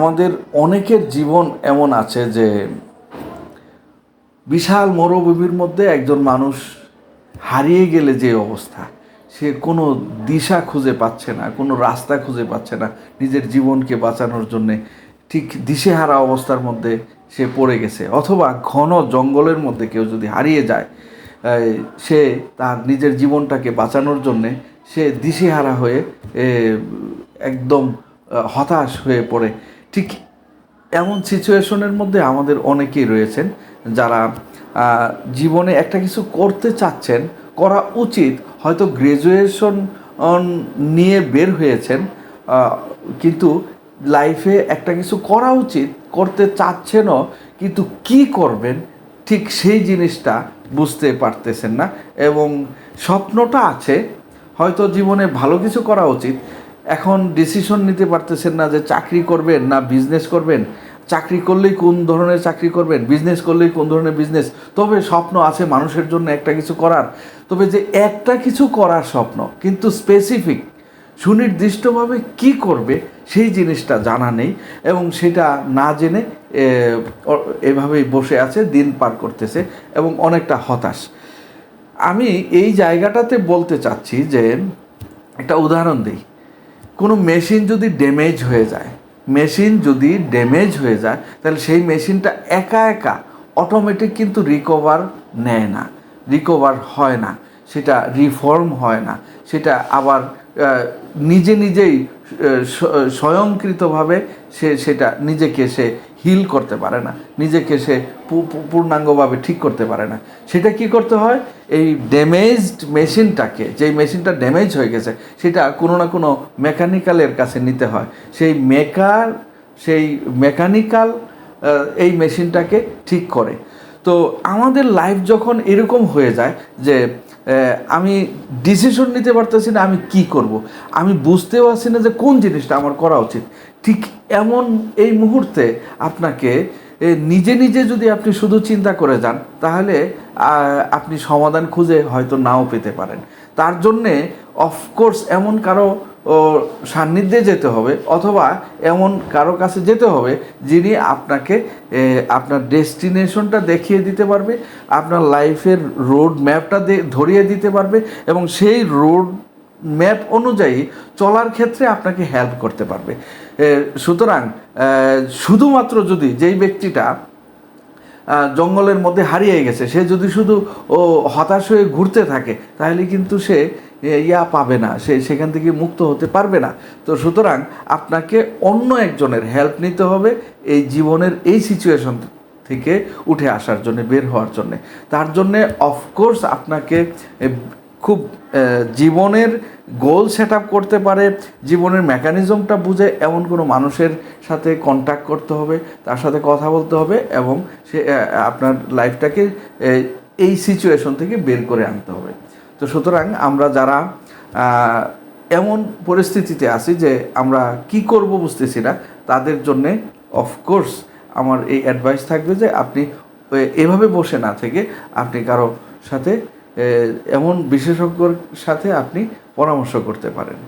আমাদের অনেকের জীবন এমন আছে যে বিশাল মরুভূমির মধ্যে একজন মানুষ হারিয়ে গেলে যে অবস্থা, সে কোনো দিশা খুঁজে পাচ্ছে না, কোনো রাস্তা খুঁজে পাচ্ছে না নিজের জীবনকে বাঁচানোর জন্যে। ঠিক দিশেহারা অবস্থার মধ্যে সে পড়ে গেছে অথবা ঘন জঙ্গলের মধ্যে কেউ যদি হারিয়ে যায় সে তার নিজের জীবনটাকে বাঁচানোর জন্যে সে দিশেহারা হয়ে একদম হতাশ হয়ে পড়ে। ঠিক এমন সিচুয়েশনের মধ্যে আমাদের অনেকেই রয়েছেন যারা জীবনে একটা কিছু করতে চাচ্ছেন, করা উচিত, হয়তো গ্রাজুয়েশন নিয়ে বের হয়েছেন কিন্তু লাইফে একটা কিছু করা উচিত, করতে চাচ্ছেনও, কিন্তু কি করবেন, ঠিক সেই জিনিসটা বুঝতে পারতেছেন না এবং স্বপ্নটা আছে, হয়তো জীবনে ভালো কিছু করা উচিত এখন ডিসিশন নিতে পারতেছেন না যে চাকরি করবেন না বিজনেস করবেন। চাকরি করলেই কোন ধরনের চাকরি করবেন? বিজনেস করলেই কোন ধরনের বিজনেস তবে স্বপ্ন আছে মানুষের জন্য একটা কিছু করার। তবে যে একটা কিছু করার স্বপ্ন, কিন্তু স্পেসিফিক সুনির্দিষ্টভাবে কি করবে সেই জিনিসটা জানা নেই এবং সেটা না জেনে এভাবেই বসে আছে, দিন পার করতেছে এবং অনেকটা হতাশ। আমি এই জায়গাটাতে বলতে চাচ্ছি যে একটা উদাহরণ দিই। কোনো মেশিন যদি ড্যামেজ হয়ে যায়, মেশিন যদি ড্যামেজ হয়ে যায়, তাহলে সেই মেশিনটা একা একা অটোমেটিক কিন্তু রিকভার নেয় না রিকভার হয় না, সেটা রিফর্ম হয় না, সেটা আবার নিজে নিজেই স্বয়ংকৃতভাবে সে সেটা নিজেকে সে হিল করতে পারে না। নিজেকে সে পূর্ণাঙ্গভাবে ঠিক করতে পারে না। সেটা কি করতে হয়? এই ড্যামেজড মেশিনটাকে যেই মেশিনটা ড্যামেজ হয়ে গেছে, সেটা কোনো না কোনো মেকানিক্যালের কাছে নিতে হয়। সেই মেকার সেই মেকানিক্যাল এই মেশিনটাকে ঠিক করে। তো আমাদের লাইফ যখন এরকম হয়ে যায় যে আমি ডিসিশন নিতে পারতেছি না, আমি কি করব। আমি বুঝতেও পারছি না যে কোন জিনিসটা আমার করা উচিত ঠিক এমন এই মুহূর্তে আপনাকে নিজে নিজে যদি আপনি শুধু চিন্তা করে যান, তাহলে আপনি সমাধান খুঁজে হয়তো নাও পেতে পারেন তার জন্যে অফকোর্স এমন কারও ও, সান্নিধ্যে যেতে হবে অথবা এমন কারও কাছে যেতে হবে যিনি আপনাকে আপনার ডেস্টিনেশনটা দেখিয়ে দিতে পারবে আপনার লাইফের রোড ম্যাপটা ধরিয়ে দিতে পারবে এবং সেই রোড ম্যাপ অনুযায়ী চলার ক্ষেত্রে আপনাকে হেল্প করতে পারবে। সুতরাং শুধুমাত্র যদি যেই ব্যক্তিটা জঙ্গলের মধ্যে হারিয়ে গেছে সে যদি শুধু ও হতাশ হয়ে ঘুরতে থাকে তাহলে কিন্তু সে ইয়া পাবে না, সে সেখান থেকে মুক্ত হতে পারবে না। তো সুতরাং আপনাকে অন্য একজনের হেল্প নিতে হবে এই জীবনের এই সিচুয়েশন থেকে উঠে আসার জন্য, বের হওয়ার জন্য। তার জন্যে অফকোর্স আপনাকে খুব জীবনের গোল সেট আপ করতে পারে, জীবনের মেকানিজমটা বুঝে এমন কোনো মানুষের সাথে কন্ট্যাক্ট করতে হবে, তার সাথে কথা বলতে হবে এবং সে আপনার লাইফটাকে এই সিচুয়েশন থেকে বের করে আনতে হবে। তো সুতরাং আমরা যারা এমন পরিস্থিতিতে আছি যে আমরা কি করব বুঝতেছি না, তাদের জন্যে অফকোর্স আমার এই অ্যাডভাইস থাকবে যে আপনি এভাবে বসে না থেকে আপনি কারও সাথে এমন বিশেষজ্ঞর সাথে আপনি পরামর্শ করতে পারেন।